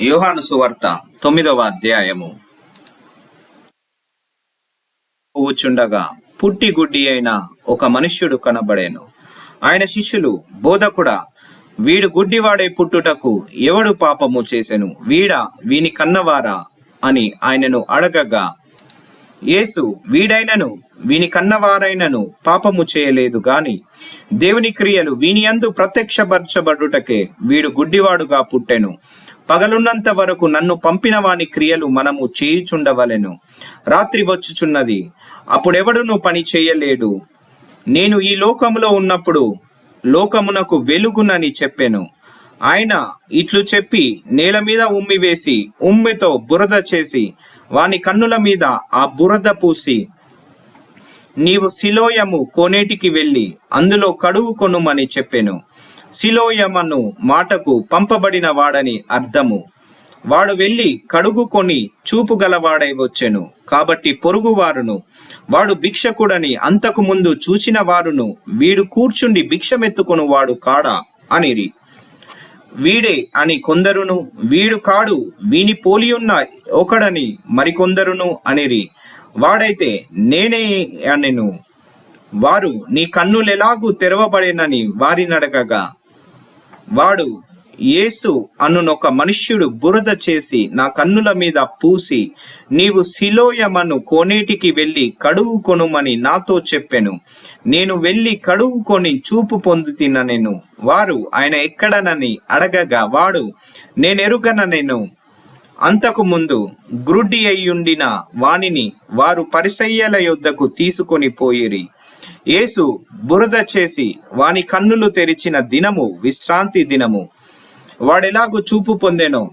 యోహాను సువార్త తొమ్మిదవ అధ్యాయము. పోవుచుండగా పుట్టి గుడ్డి అయిన ఒక మనుష్యుడు కనబడేను. ఆయన శిష్యులు బోధకుడా వీడు గుడ్డివాడై పుట్టుటకు ఎవడు పాపము చేసెను? వీడా వీని కన్నవారా? అని ఆయనను అడగగా యేసు వీడైనను వీని కన్నవారైనను పాపము చేయలేదు గాని దేవుని క్రియలు వీని యందు ప్రత్యక్షపరచబడుటకే వీడు గుడ్డివాడుగా పుట్టెను. పగలున్నంత వరకు నన్ను పంపిన వాని క్రియలు మనము చేయుచుండవలెను. రాత్రి వచ్చుచున్నది. అప్పుడెవడును పని చేయలేడు. నేను ఈ లోకములో ఉన్నప్పుడు లోకమునకు వెలుగునని చెప్పాను. ఆయన ఇట్లు చెప్పి నేల మీద ఉమ్మి వేసి ఉమ్మితో బురద చేసి వాని కన్నుల మీద ఆ బురద పూసి నీవు శిలోయము కోనేటికి వెళ్ళి అందులో కడుగు కొనుమని చెప్పాను. సిలోయమను మాటకు పంపబడిన వాడని అర్థము. వాడు వెళ్ళి కడుగు కొని చూపు గలవాడై వచ్చెను. కాబట్టి పొరుగువారును వాడు భిక్షకుడని అంతకు ముందు చూచిన వారును వీడు కూర్చుండి భిక్షమెత్తుకొని వాడు కాడా అనిరి. వీడే అని కొందరును వీడు కాడు వీని పోలియున్న ఒకడని మరికొందరును అనిరి. వాడైతే నేనే అనెను. వారు నీ కన్నులెలాగూ తెరవబడేనని వారినడగగా. వాడు యేసు అనునొక మనుష్యుడు బురద చేసి నా కన్నుల మీద పూసి నీవు శిలోయమను కోనేటికి వెళ్ళి కడువు కొనుమని నాతో చెప్పెను. నేను వెళ్ళి కడుగు కొని చూపు పొందుతిన నేను. వారు ఆయన ఎక్కడనని అడగగా వాడు నేనెరుగన నేను అంతకు ముందు గ్రుడ్డి అయ్యుండిన వానిని వారు పరిసయ్యల యొద్దకు తీసుకొని పోయిరి. యేసు బురద చేసి వాని కన్నులు తెరిచిన దినము విశ్రాంతి దినము. వాడెలాగూ చూపు పొందెనో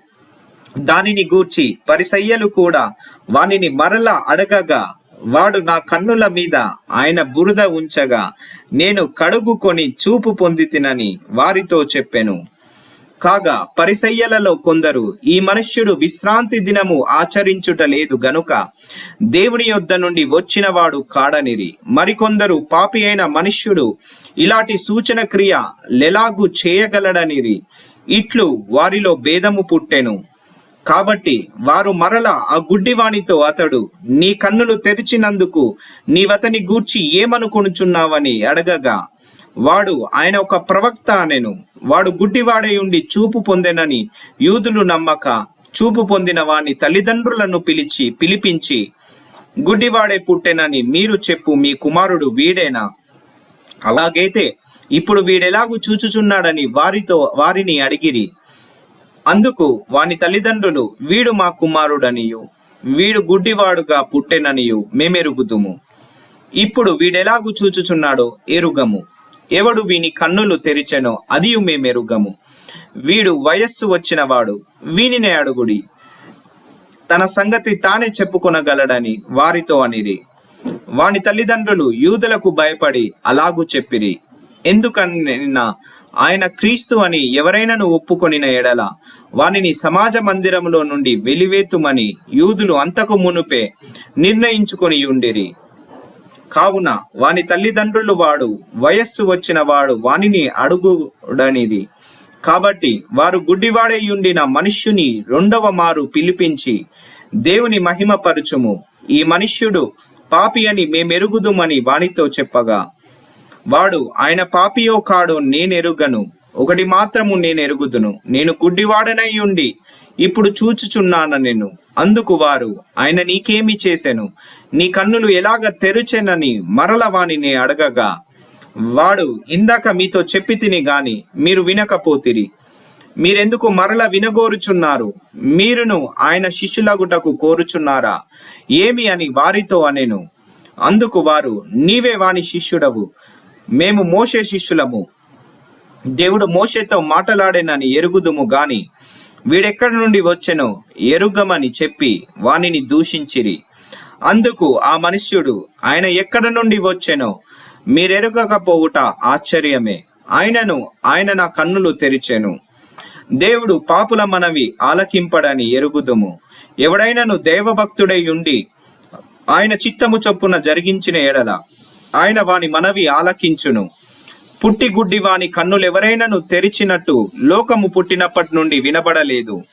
దానిని గూర్చి పరిసయ్యలు కూడా వానిని మరలా అడగగా వాడు నా కన్నుల మీద ఆయన బురద ఉంచగా నేను కడుగుకొని చూపు పొందితినని వారితో చెప్పెను. కాగా పరిసయ్యలలో కొందరు ఈ మనుష్యుడు విశ్రాంతి దినము ఆచరించుట లేదు గనుక దేవుని యొద్ద నుండి వచ్చినవాడు కాడనిరి. మరికొందరు పాపి అయిన మనుష్యుడు ఇలాంటి సూచన క్రియ లెలాగు చేయగలడనిరి. ఇట్లు వారిలో భేదము పుట్టెను. కాబట్టి వారు మరల ఆ గుడ్డివానితో అతడు నీ కన్నులు తెరిచినందుకు నీవతని గూర్చి ఏమనుకొనుచున్నావని అడగగా వాడు ఆయన ఒక ప్రవక్త అనెను. వాడు గుడ్డివాడై ఉండి చూపు పొందెనని యూదులు నమ్మక చూపు పొందిన వాని తల్లిదండ్రులను పిలిచి పిలిపించి గుడ్డివాడే పుట్టెనని మీరు చెప్పు మీ కుమారుడు వీడేనా? అలాగైతే ఇప్పుడు వీడెలాగూ చూచుచున్నాడని వారితో వారిని అడిగిరి. అందుకు వాని తల్లిదండ్రులు వీడు మా కుమారుడనియు వీడు గుడ్డివాడుగా పుట్టెననియు మేమెరుగుదుము. ఇప్పుడు వీడెలాగు చూచుచున్నాడో ఎరుగము. ఎవడు వీని కన్నులు తెరిచెనో అదియు మేమెరుగము. వీడు వయస్సు వచ్చినవాడు వీనినే అడుగుడి. తన సంగతి తానే చెప్పుకొనగలడని వారితో అనిరి. వాని తల్లిదండ్రులు యూదులకు భయపడి అలాగూ చెప్పిరి. ఎందుకన్నా ఆయన క్రీస్తు అని ఎవరైనాను ఒప్పుకొనిన ఎడల వానిని సమాజ మందిరంలో నుండి వెలివేతుమని యూదులు అంతకు మునుపే నిర్ణయించుకొని ఉండిరి కావున వాని తల్లిదండ్రులు వాడు వయస్సు వచ్చిన వాడు వానిని అడుగుడనిది. కాబట్టి వారు గుడ్డివాడై ఉండిన మనుష్యుని రెండవ మారు పిలిపించి దేవుని మహిమపరచుము. ఈ మనుష్యుడు పాపి అని మేమెరుగుదుమని వానితో చెప్పగా వాడు ఆయన పాపియో కాడో నేనెరుగను. ఒకటి మాత్రము నేను ఎరుగుదును నేను గుడ్డివాడనై ఉండి ఇప్పుడు చూచుచున్నాను నేను. అందుకు వారు ఆయన నీకేమి చేశాను నీ కన్నులు ఎలాగ తెరుచెనని మరల వానిని అడగగా వాడు ఇందాక మీతో చెప్పి తిని గాని మీరు వినకపోతిరి. మీరెందుకు మరల వినగోరుచున్నారు? మీరును ఆయన శిష్యులగుటకు కోరుచున్నారా? ఏమి అని వారితో అనెను. అందుకు వారు నీవే వాని శిష్యుడవు. మేము మోషే శిష్యులము. దేవుడు మోషేతో మాటలాడేనని ఎరుగుదుము గాని వీడెక్కడి నుండి వచ్చెను ఎరుగమని చెప్పి వానిని దూషించిరి. అందుకు ఆ మనుష్యుడు ఆయన ఎక్కడ నుండి వచ్చెనో మీరెరుగకపోవుట ఆశ్చర్యమే. ఆయనను ఆయన నా కన్నులు తెరిచెను. దేవుడు పాపుల మనవి ఆలకింపడని ఎరుగుదుము. ఎవడైనను దేవభక్తుడై ఉండి ఆయన చిత్తము చొప్పున జరిగించిన ఎడల ఆయన వాని మనవి ఆలకించును. పుట్టి గుడ్డి వాని కన్నులెవరైనను తెరిచినట్టు లోకము పుట్టినప్పటి నుండి వినబడలేదు.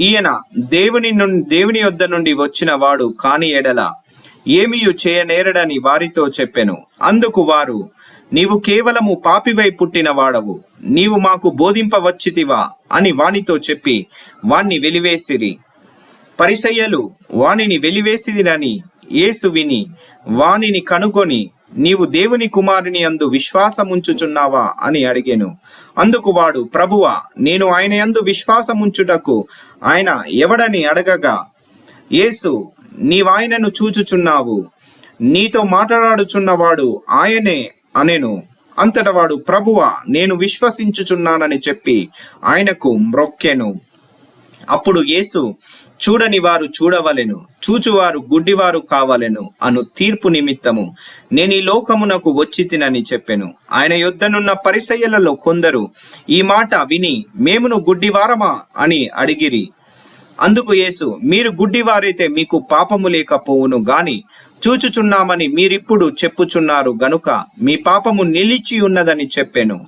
ఈయన దేవుని నుండి దేవుని యొద్ద నుండి వచ్చిన వాడు కాని ఎడల ఏమియు చేయనేరడని వారితో చెప్పెను. అందుకు వారు నీవు కేవలము పాపివై పుట్టిన వాడవు నీవు మాకు బోధింపవచ్చితివా? అని వానితో చెప్పి వాణ్ణి వెలివేసిరి. పరిసయ్యలు వానిని వెలివేసిదిరని యేసు విని వానిని కనుగొని నీవు దేవుని కుమారుని అందు విశ్వాసముంచుచున్నావా అని అడిగాను. అందుకు వాడు ప్రభువా నేను ఆయన యందు విశ్వాసముంచుటకు ఆయన ఎవడని అడగగా యేసు నీవాయనను చూచుచున్నావు. నీతో మాట్లాడుచున్నవాడు ఆయనే అనెను. అంతట వాడు ప్రభువ నేను విశ్వసించుచున్నానని చెప్పి ఆయనకు మ్రొక్కెను. అప్పుడు యేసు చూడని వారు చూడవలెను. చూచువారు గుడ్డివారు కావలెను అను తీర్పు నిమిత్తము. నేను ఈ లోకమునకు వచ్చి తినని చెప్పెను. ఆయన యొద్దనున్న పరిసయ్యలలో కొందరు ఈ మాట విని మేమును గుడ్డివారమా? అని అడిగిరి. అందుకు యేసు మీరు గుడ్డివారైతే మీకు పాపము లేకపోవును గాని చూచుచున్నామని మీరిప్పుడు చెప్పుచున్నారు గనుక మీ పాపము నిలిచి ఉన్నదని చెప్పెను.